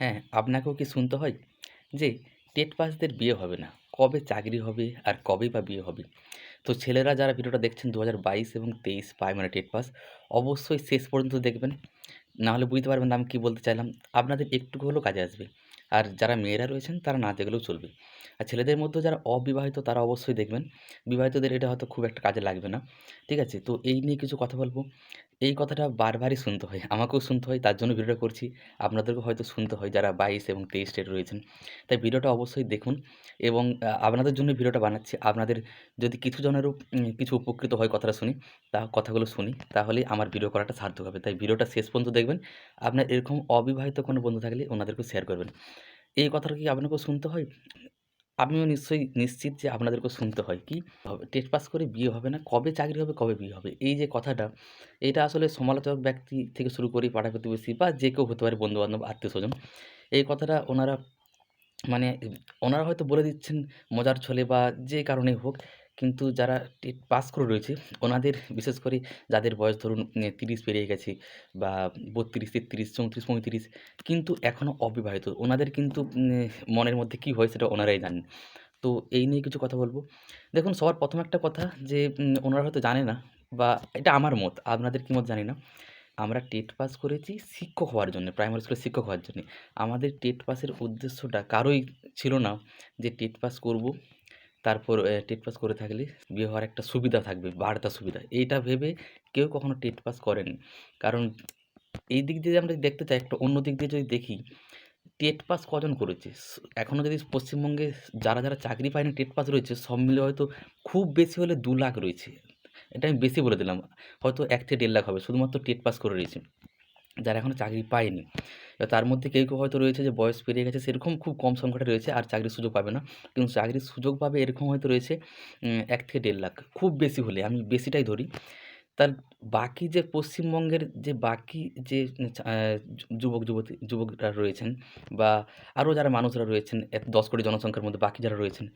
হ্যাঁ, আপনাকেও কি শুনতে হয় যে টেট পাসদের বিয়ে হবে না। কবে চাকরি হবে আর কবে বা বিয়ে হবে? তো ছেলেরা যারা ভিডিওটা দেখছেন ২০২২ এবং ২৩ প্রাইমারি টেট পাস অবশ্যই শেষ পর্যন্ত দেখবেন। নাহলে বুঝতে পারবেন না আমি কী বলতে চাইলাম। আপনাদের একটুকু হলেও কাজে আসবে। আর যারা মেয়েরা রয়েছেন তারা না দেখলেও চলবে। আর ছেলেদের মধ্যেও যারা অবিবাহিত তারা অবশ্যই দেখবেন। বিবাহিতদের এটা হয়তো খুব একটা কাজে লাগবে না। ঠিক আছে? তো এই নিয়ে কিছু কথা বলব এই কথাটা বারবারই শুনতে হয়। আমাকেও শুনতে হয় তার জন্য ভিডিওটা করছি। আপনাদেরকেও হয়তো শুনতে হয় যারা ২২ এবং ২৩ ডেটে রয়েছেন। তাই ভিডিওটা অবশ্যই দেখুন এবং আপনাদের জন্য ভিডিওটা বানাচ্ছি। আপনাদের যদি কিছু জনেরও কিছু উপকৃত হয় কথাটা শুনি, তা কথাগুলো শুনি তাহলেই আমার ভিডিও করাটা সার্থক হবে। তাই ভিডিওটা শেষ পর্যন্ত দেখবেন। আপনার এরকম অবিবাহিত কোনো বন্ধু থাকলে ওনাদেরকেও শেয়ার করবেন। এই কথাটা কি আপনাকেও শুনতে হয়? আমিও নিশ্চয়ই নিশ্চিত যে আপনাদেরকে শুনতে হয়। কি? টেট পাস করে বিয়ে হবে না। কবে চাকরি হবে, কবে বিয়ে হবে? এই যে কথাটা, এটা আসলে সমালোচক ব্যক্তি থেকে শুরু করে পাড়া-প্রতিবেশী বা যে কেউ হতে পারে বন্ধুবান্ধব আত্মীয় আত্মীয়স্বজন। এই কথাটা ওনারা মানে ওনারা হয়তো বলে দিচ্ছেন মজার ছলে বা যে কারণে হোক। কিন্তু যারা টেট পাস করে রয়েছে ওনাদের বিশেষ করে যাদের বয়স ধরুন তিরিশ ৩০ পেরিয়ে গেছে বা ৩২, ৩৩, ৩৪, ৩৫ কিন্তু এখনও অবিবাহিত। ওনাদের কিন্তু মনের মধ্যে কী হয় সেটা ওনারাই জানেন। তো এই নিয়ে কিছু কথা বলব দেখুন সবার প্রথম একটা কথা যে ওনারা হয়তো জানে না বা এটা আমার মত। আপনাদের কি মত জানি না। আমরা টেট পাস করেছি শিক্ষক হওয়ার জন্যে, প্রাইমারি স্কুলের শিক্ষক হওয়ার জন্যে। আমাদের টেট পাসের উদ্দেশ্যটা কারোই ছিল না যে টেট পাস করব। তারপর টেট পাস করে থাকলে বিয়ে হওয়ার একটা সুবিধা থাকবে, বাড়তা সুবিধা। এইটা ভেবে কেউ কখনো টেট পাস করেনি। কারণ এই দিক দিয়ে আমরা দেখতে চাই একটা অন্য দিক দিয়ে যদি দেখি, টেট পাস কজন করেছে? এখনও যদি পশ্চিমবঙ্গে যারা, যারা চাকরি পায়নি টেট পাস রয়েছে সব মিলে হয়তো খুব বেশি হলে দু লাখ রয়েছে। এটা আমি বেশি বলে দিলাম। হয়তো এক থেকে দেড় লাখ হবে। শুধুমাত্র টেট পাস করে রয়েছে। যারা এখনও চাকরি পায়নি। তার মধ্যে কেউ, কেউ হয়তো রয়েছে যে বয়স পেরিয়ে গেছে সেরকম খুব কম সংখ্যাটা রয়েছে আর চাকরির সুযোগ পাবে না। কিন্তু চাকরির সুযোগ পাবে এরকম হয়তো রয়েছে এক থেকে দেড় লাখ। খুব বেশি হলে আমি বেশিটাই ধরি। তার বাকি যে পশ্চিমবঙ্গের যে বাকি যে যুবক, যুবতী যুবকরা রয়েছেন বা আরও যারা মানুষরা রয়েছেন ১০ কোটি জনসংখ্যার মধ্যে বাকি যারা রয়েছেন,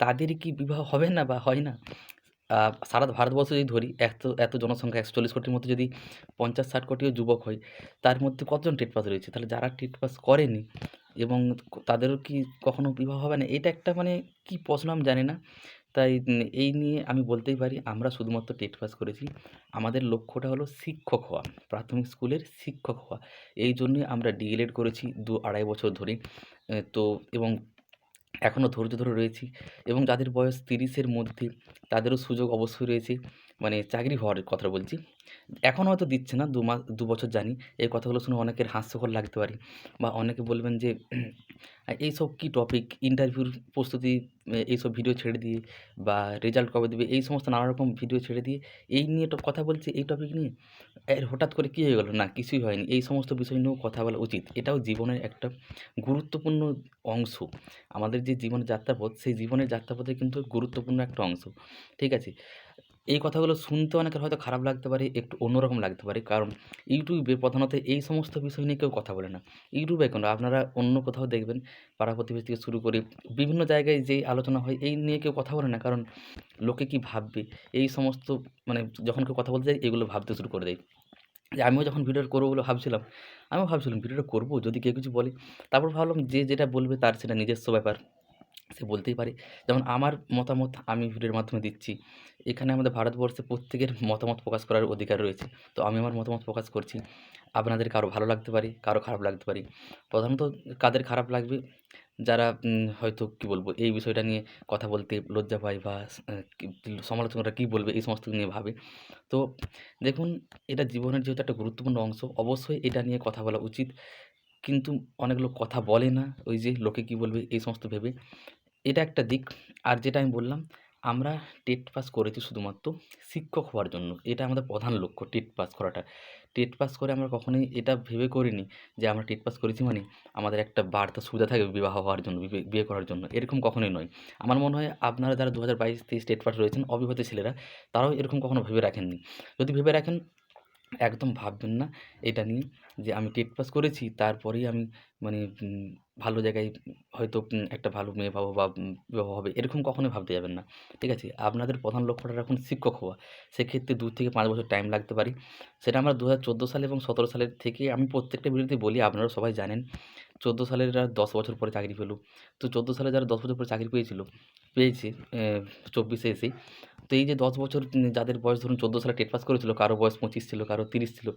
তাদের কি বিবাহ হবে না বা হয় না? সারা ভারতবর্ষ যদি ধরি এত, এত জনসংখ্যা ১৪০ কোটির মধ্যে যদি ৫০-৬০ কোটিও যুবক হয়, তার মধ্যে কতজন টেট পাস রয়েছে? তাহলে যারা টেট পাস করেনি এবং তাদেরও কি কখনো বিবাহ হবে না? এটা একটা মানে কি প্রশ্ন আমি জানি না। তাই এই নিয়ে আমি বলতেই পারি আমরা শুধুমাত্র টেট পাস করেছি। আমাদের লক্ষ্যটা হলো শিক্ষক হওয়া। প্রাথমিক স্কুলের শিক্ষক হওয়া। এইজন্যই আমরা ডিএলএড করেছি ২-২.৫ বছর ধরে। তো এবং এখনও ধৈর্য ধরে রয়েছি এবং যাদের বয়স তিরিশের মধ্যে তাদেরও সুযোগ অবশ্যই রয়েছে। মানে চাকরি হওয়ার কথা বলছি। এখন হয়তো দিচ্ছে না, দু মাস, দু বছর জানি। এই কথাগুলো শুনে অনেকের হাস্যকর লাগতে পারে বা অনেকে বলবেন যে এইসব কি টপিক? ইন্টারভিউর প্রস্তুতি এইসব ভিডিও ছেড়ে দিয়ে বা রেজাল্ট কবে দেবে এই সমস্ত নানা রকম ভিডিও ছেড়ে দিয়ে, এই নিয়ে কথা বলছে, এই টপিক নিয়ে। এ, হঠাৎ করে কি হয়ে গেলো না, কিছুই হয়নি। এই সমস্ত বিষয় নিয়েও কথা বলা উচিত। এটাও জীবনের একটা গুরুত্বপূর্ণ অংশ। আমাদের যে জীবনের যাত্রাপথ সেই জীবনের যাত্রাপথের কিন্তু গুরুত্বপূর্ণ একটা অংশ। ঠিক আছে? এই কথাগুলো শুনতে অনেকের হয়তো খারাপ লাগতে পারে, একটু অন্যরকম লাগতে পারে। কারণ ইউটিউবে প্রধানত এই সমস্ত বিষয় নিয়ে কেউ কথা বলে না। ইউটিউবে কেন আপনারা অন্য কোথাও দেখবেন পাড়া-প্রতিবেশী থেকে শুরু করে বিভিন্ন জায়গায় যেই আলোচনা হয় এই নিয়ে কেউ কথা বলে না। কারণ লোকে কি ভাববে? এই সমস্ত মানে যখন কেউ কথা বলতে যায় এগুলো ভাবতে শুরু করে দেয়। যে আমিও যখন ভিডিওটা করব বলে ভাবছিলাম, আমিও ভাবছিলাম ভিডিওটা করব যদি কেউ কিছু বলে। তারপর ভাবলাম যে যেটা বলবে তার সেটা নিজস্ব ব্যাপার। সে বলতেই পারে। যেমন আমার মতামত আমি ভিডিওর মাধ্যমে দিচ্ছি। এখানে আমাদের ভারতবর্ষে প্রত্যেকের মতামত প্রকাশ করার অধিকার রয়েছে। তো আমি আমার মতামত প্রকাশ করছি। আপনাদের কারও ভালো লাগতে পারে, কারও খারাপ লাগতে পারে। প্রধানত কাদের খারাপ লাগবে? যারা হয়তো কি বলব এই বিষয়টা নিয়ে কথা বলতে লজ্জা পায় বা সমালোচকরা কি বলবে এই সমস্ত নিয়ে ভাবে। তো দেখুন এটা জীবনের যেহেতু একটা গুরুত্বপূর্ণ অংশ অবশ্যই এটা নিয়ে কথা বলা উচিত। কিন্তু অনেক লোক কথা বলে না। ওই যে লোকে কি বলবে এই সমস্ত ভেবে। এটা একটা দিক। আর যেটা আমি বললাম আমরা টেট পাস করেছি শুধুমাত্র শিক্ষক হওয়ার জন্য। এটা আমাদের প্রধান লক্ষ্য টেট পাস করাটা। টেট পাস করে আমরা কখনোই এটা ভেবে করিনি যে আমরা টেট পাস করেছি মানে আমাদের একটা বাড়তি সুবিধা থাকবে বিবাহ হওয়ার জন্য, বিয়ে করার জন্য। এরকম কখনোই নয়। আমার মনে হয় আপনারা যারা ২০২২-২৩ টেট পাস রয়েছেন অবিবাহিত ছেলেরা তারাও এরকম কখনো ভেবে রাখেননি। যদি ভেবে রাখেন একদম ভাববেন না এটা নিয়ে যে আমি টেট পাস করেছি, তারপরেই আমি মানে ভালো জায়গায় হয়তো একটা ভালো মেয়ে পাবো বা বিবাহ হবে, এরকম কখনোই ভাবতে যাবেন না। ঠিক আছে? আপনাদের প্রধান লক্ষ্যটা এখন শিক্ষক হওয়া। সেক্ষেত্রে ২ থেকে পাঁচ বছর টাইম লাগতে পারে। সেটা আমরা ২০১৪ সালে এবং ১৭ সালের থেকে আমি প্রত্যেকটা ভিডিওতেই বলি আপনারা সবাই জানেন। চোদ্দ সালেরা দশ বছর পরে চাকরি পেল তো চোদ্দ সালে যারা দশ বছর পরে চাকরি পেয়েছিল, পেয়েছে চব্বিশে এসে, তো এই যে দশ বছর যাদের বয়স ধরুন চোদ্দ সালে টেট পাস করেছিল, কারও বয়স পঁচিশ ছিল, কারও তিরিশ ছিল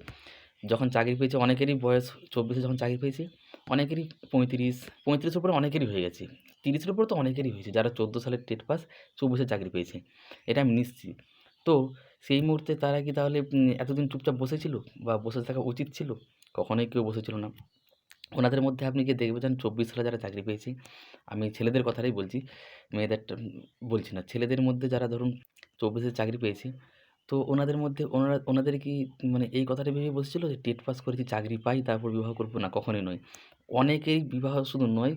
যখন চাকরি পেয়েছে অনেকেরই বয়স চব্বিশে যখন চাকরি পেয়েছে অনেকেরই পঁয়ত্রিশ পঁয়ত্রিশের উপরে অনেকেরই হয়ে গেছে। তিরিশের উপরে তো অনেকেরই হয়েছে যারা চোদ্দ সালে টেট পাস চব্বিশে চাকরি পেয়েছে। এটা আমি নিশ্চিত। তো সেই মুহূর্তে তারা কি তাহলে এতদিন চুপচাপ বসেছিল বা বসে থাকা উচিত ছিল? কখনোই কেউ বসেছিল না। ওনাদের মধ্যে আপনি কি দেখবে যান চব্বিশ সালে যারা চাকরি পেয়েছে আমি ছেলেদের কথাটাই বলছি মেয়েদেরটা উম, বলছি না। ছেলেদের মধ্যে যারা ধরুন চব্বিশে চাকরি পেয়েছে তো ওনাদের মধ্যে ওনারা, ওনাদের কি মানে এই কথাটা ভেবে বসেছিল যে, টেট পাস করেছি, চাকরি পাই, তারপর বিবাহ করব? না, কখনোই নয়। অনেকেই বিবাহ শুধু নয়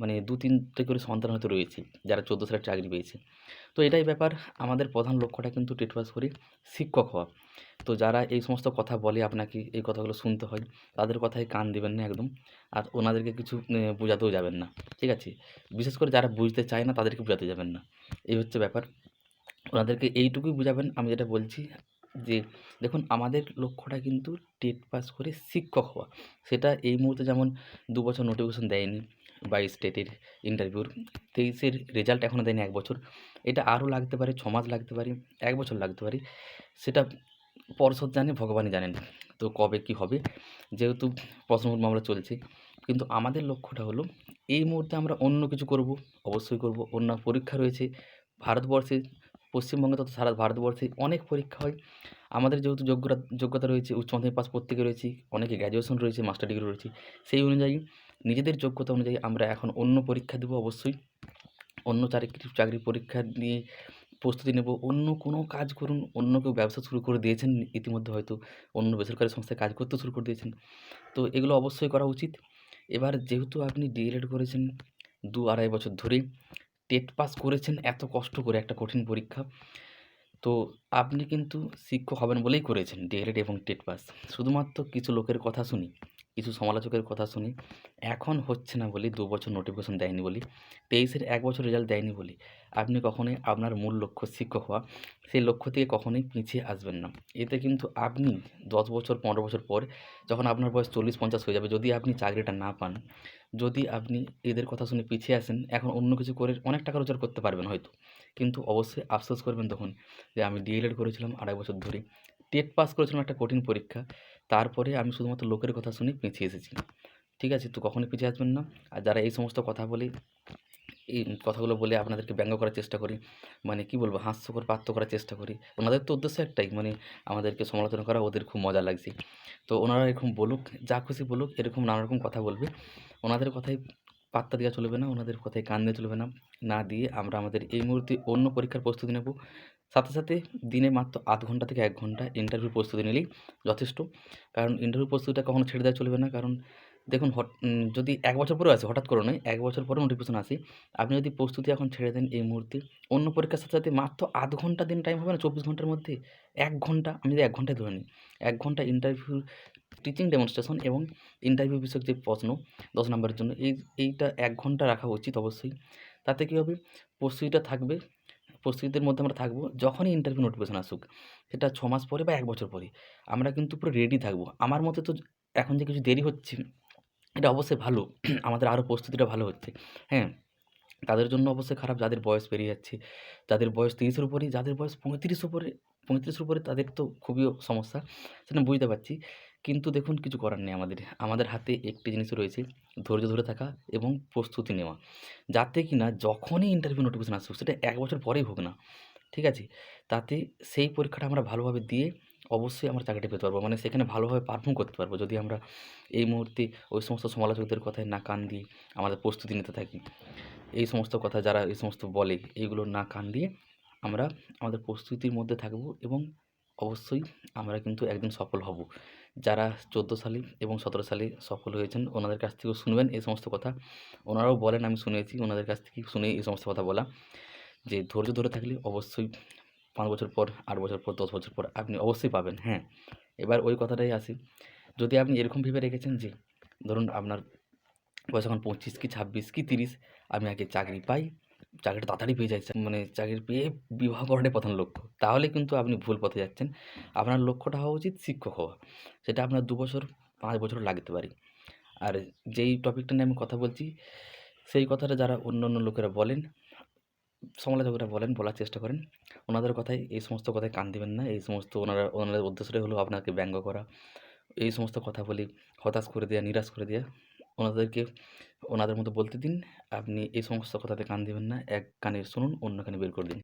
মানে দু তিনটে করে সন্তান হয়তো রয়েছে, যারা চোদ্দ সালের চাকরি পেয়েছে। তো এটাই ব্যাপার, আমাদের প্রধান লক্ষ্যটা কিন্তু টেট পাস করে, শিক্ষক হওয়া। তো যারা এই সমস্ত কথা বলে আপনাকে, এই কথাগুলো শুনতে হয়, তাদের কথায় কান দেবেন না একদম, আর ওনাদেরকে কিছু বোঝাতেও যাবেন না, ঠিক আছে? বিশেষ করে যারা বুঝতে চায় না, তাদেরকে বোঝাতে যাবেন না, এই হচ্ছে ব্যাপার। ওনাদেরকে এইটুকুই বোঝাবেন, আমি যেটা বলছি যে, দেখুন আমাদের লক্ষ্যটা কিন্তু টেট পাস করে শিক্ষক হওয়া। সেটা এই মুহূর্তে যেমন দু বছর নোটিফিকেশন দেয়নি বাইশ স্টেটের ইন্টারভিউর তেইশের রেজাল্ট এখনও দেয়নি এক বছর। এটা আরও লাগতে পারে, ছ মাস লাগতে পারে, এক বছর লাগতে পারে। সেটা পর্ষদ জানে ভগবানই জানেন তো কবে কী হবে। যেহেতু প্রশ্ন মামলা চলছে, কিন্তু আমাদের লক্ষ্যটা হলো এই মুহূর্তে আমরা অন্য কিছু করব, অবশ্যই করব। অন্য পরীক্ষা রয়েছে, ভারতবর্ষে পশ্চিমবঙ্গে তথা সারা ভারতবর্ষে অনেক পরীক্ষা হয়। আমাদের যেহেতু যোগ্যতা যোগ্যতা রয়েছে, উচ্চ মাধ্যমিক পাস প্রত্যেকে রয়েছে, অনেকে গ্র্যাজুয়েশন রয়েছে মাস্টার ডিগ্রি রয়েছে, সেই অনুযায়ী নিজেদের যোগ্যতা অনুযায়ী আমরা এখন অন্য পরীক্ষা দেবো অবশ্যই। অন্য চাকরি চাকরির পরীক্ষা নিয়ে প্রস্তুতি নেব। অন্য কোনো কাজ করুন, অন্য কেউ ব্যবসা শুরু করে দিয়েছেন, ইতিমধ্যে হয়তো অন্য বেসরকারি সংস্থায় কাজ করতে শুরু করে দিয়েছেন। তো এগুলো অবশ্যই করা উচিত। এবার যেহেতু আপনি ডিএলএড করেছেন দু আড়াই বছর ধরে টেট পাস করেছেন, এত কষ্ট করে একটা কঠিন পরীক্ষা। তো আপনি কিন্তু শিক্ষক হবেন বলেই করেছেন ডিএলএড এবং টেট পাস। শুধুমাত্র কিছু লোকের কথা শুনি, কিছু সমালোচকের কথা শুনি, এখন হচ্ছে না বলি, দু বছর নোটিফিকেশন দেয়নি বলি, তেইশের এক বছর রেজাল্ট দেয়নি বলে। আপনি কখনোই আপনার মূল লক্ষ্য শিক্ষক হওয়া, সেই লক্ষ্য থেকে কখনোই পিছিয়ে আসবেন না। এতে কিন্তু আপনি দশ বছর, পনেরো বছর পর যখন আপনার বয়স চল্লিশ, পঞ্চাশ হয়ে যাবে, যদি আপনি চাকরিটা না পান, যদি আপনি এদের কথা শুনে পিছিয়ে আসেন, এখন অন্য কিছু করে অনেক টাকা রোজগার করতে পারবেন হয়তো। কিন্তু অবশ্যই আফসোস করবেন তখন যে আমি ডিএলএড করেছিলাম আড়াই বছর ধরে। টেট পাস করেছিলাম একটা কঠিন পরীক্ষা, তারপরে আমি শুধুমাত্র লোকের কথা শুনে পিছিয়ে এসেছি। ঠিক আছে, তো কখনোই পিছিয়ে আসবেন না। আর যারা এই সমস্ত কথা বলে এই কথাগুলো বলে আপনাদেরকে ব্যঙ্গ করার চেষ্টা করি। মানে কি বলব, হাস্যকর পাত্র করার চেষ্টা করি। ওনাদের তো উদ্দেশ্য একটাই মানে আমাদেরকে সমালোচনা করা, ওদের খুব মজা লাগছে। তো ওনারা এরকম বলুক, যা খুশি বলুক, এরকম নানা রকম কথা বলবে। ওনাদের কথায় পাত্তা দেওয়া চলবে না, ওনাদের কথায় কান দেওয়া চলবে না। না দিয়ে আমরা আমাদের এই মুহূর্তে অন্য পরীক্ষার প্রস্তুতি নেব। সাথে সাথে দিনে মাত্র আধ ঘণ্টা থেকে এক ঘণ্টা ইন্টারভিউ প্রস্তুতি নিলেই যথেষ্ট। কারণ ইন্টারভিউ প্রস্তুতিটা কখনো ছেড়ে দেওয়া চলবে না। কারণ দেখুন, হট যদি এক বছর পরেও আসে হঠাৎ করে নয়, এক বছর পরে নোটিফিকেশন আসে আপনি যদি প্রস্তুতি এখন ছেড়ে দেন এই মুহূর্তে, অন্য পরীক্ষার সাথে সাথে মাত্র আধ ঘণ্টা দিন টাইম হবে না, চব্বিশ ঘণ্টার মধ্যে? এক ঘণ্টা, আমি যদি এক ঘন্টায় ধরে নিই, এক ঘণ্টা ইন্টারভিউ টিচিং ডেমনস্ট্রেশন এবং ইন্টারভিউ বিষয়ক যে প্রশ্ন, দশ নম্বরের জন্য, এই, এইটা এক ঘণ্টা রাখা উচিত অবশ্যই। তাতে কী হবে? প্রস্তুতিটা থাকবে, প্রস্তুতির মধ্যে আমরা থাকব, যখনই ইন্টারভিউ নোটিফিকেশন আসুক, সেটা ছ মাস পরে বা এক বছর পরে, আমরা কিন্তু পুরো রেডি থাকব। আমার মতে তো এখন যে কিছু দেরি হচ্ছে এটা অবশ্যই ভালো। আমাদের আরও প্রস্তুতিটা ভালো হচ্ছে। হ্যাঁ? তাদের জন্য অবশ্যই খারাপ যাদের বয়স পেরিয়ে যাচ্ছে। যাদের বয়স তিরিশের উপরেই যাদের বয়স পঁয়ত্রিশ উপরে পঁয়ত্রিশের উপরে তাদের তো খুবই সমস্যা, সেটা বুঝতে পারছি। কিন্তু দেখুন, কিছু করার নেই আমাদের। আমাদের হাতে একটি জিনিস রয়েছে, ধৈর্য ধরে থাকা এবং প্রস্তুতি নেওয়া। যাতে কি না যখনই ইন্টারভিউ নোটিফিকেশন আসুক, সেটা এক বছর পরেই হোক না। ঠিক আছে? তাতে সেই পরীক্ষাটা আমরা ভালোভাবে দিয়ে অবশ্যই আমরা চাকরিটা পেতে পারব। মানে সেখানে ভালোভাবে পারফর্ম করতে পারব। যদি আমরা এই মুহূর্তে ওই সমস্ত সমালোচকদের কথায় না কান দিয়ে আমাদের প্রস্তুতি নিতে থাকি। এই সমস্ত কথা যারা এই সমস্ত বলে, এইগুলো না কান দিয়ে আমরা আমাদের প্রস্তুতির মধ্যে থাকব এবং অবশ্যই আমরা কিন্তু একদিন সফল হব। যারা চোদ্দ সালে এবং সতেরো সালে সফল হয়েছেন, ওনাদের কাছ থেকেও শুনবেন এই সমস্ত কথা। ওনারাও বলেন, আমি শুনেছি, ওনাদের কাছ থেকে শুনে এই সমস্ত কথা বলা। যে ধৈর্য ধরে থাকলে অবশ্যই পাঁচ বছর পর, আট বছর পর, দশ বছর পর আপনি অবশ্যই পাবেন হ্যাঁ। এবার ওই কথাটাই আসি, যদি আপনি এরকম ভেবে রেখেছেন যে, ধরুন আপনার বয়স এখন পঁচিশ কি ছাব্বিশ কি তিরিশ, আমি আগে চাকরি পাই, চাকরিটা তাড়াতাড়ি পেয়ে যাচ্ছে মানে চাকরি পেয়ে বিবাহ করাটাই প্রধান লক্ষ্য, তাহলে কিন্তু আপনি ভুল পথে যাচ্ছেন। আপনার লক্ষ্যটা হওয়া উচিত শিক্ষক হওয়া, সেটা আপনার দু বছর, পাঁচ বছর লাগতে পারে। আর যেই টপিকটা নিয়ে আমি কথা বলছি, সেই কথাটা যারা অন্য অন্য লোকেরা বলেন সমালোচকরা বলেন, বলার চেষ্টা করেন। ওনাদের কথায় এই সমস্ত কথায় কান দিবেন না। এই সমস্ত ওনারা, ওনাদের উদ্দেশ্যটাই হলো আপনাকে ব্যঙ্গ করা। এই সমস্ত কথা বলি, হতাশ করে দেওয়া নিরাশ করে দেওয়া ওনাদেরকে, ওনাদের মতো বলতে দিন। আপনি এই সমস্ত কথাতে কান দিবেন না। এক কানে শুনুন, অন্য কানে বের করে দিন।